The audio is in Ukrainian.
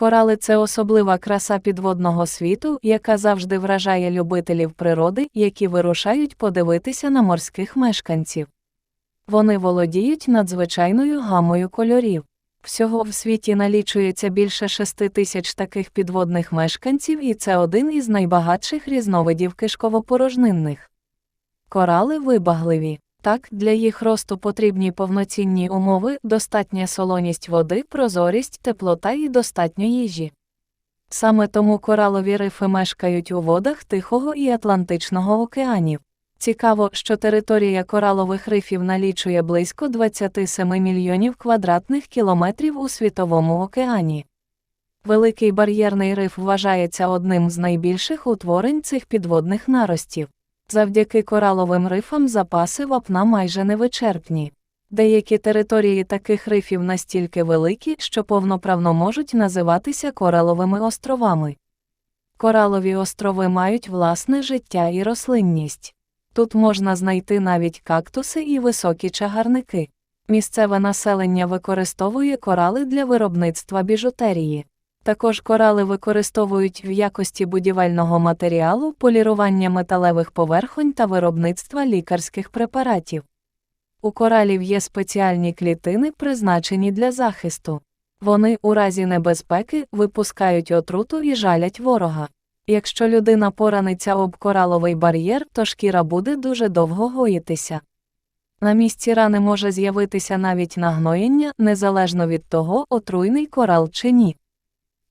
Корали це особлива краса підводного світу, яка завжди вражає любителів природи, які вирушають подивитися на морських мешканців. Вони володіють надзвичайною гамою кольорів. Всього в світі налічується більше шести тисяч таких підводних мешканців, і це один із найбагатших різновидів кишковопорожнинних. Корали вибагливі. Так, для їх росту потрібні повноцінні умови, достатня солоність води, прозорість, теплота і достатньо їжі. Саме тому коралові рифи мешкають у водах Тихого і Атлантичного океанів. Цікаво, що територія коралових рифів налічує близько 27 мільйонів квадратних кілометрів у світовому океані. Великий бар'єрний риф вважається одним з найбільших утворень цих підводних наростів. Завдяки кораловим рифам запаси вапна майже невичерпні. Деякі території таких рифів настільки великі, що повноправно можуть називатися кораловими островами. Коралові острови мають власне життя і рослинність. Тут можна знайти навіть кактуси і високі чагарники. Місцеве населення використовує корали для виробництва біжутерії. Також корали використовують в якості будівельного матеріалу полірування металевих поверхонь та виробництва лікарських препаратів. У коралів є спеціальні клітини, призначені для захисту. Вони у разі небезпеки випускають отруту і жалять ворога. Якщо людина пораниться об кораловий бар'єр, то шкіра буде дуже довго гоїтися. На місці рани може з'явитися навіть нагноєння, незалежно від того, отруйний корал чи ні.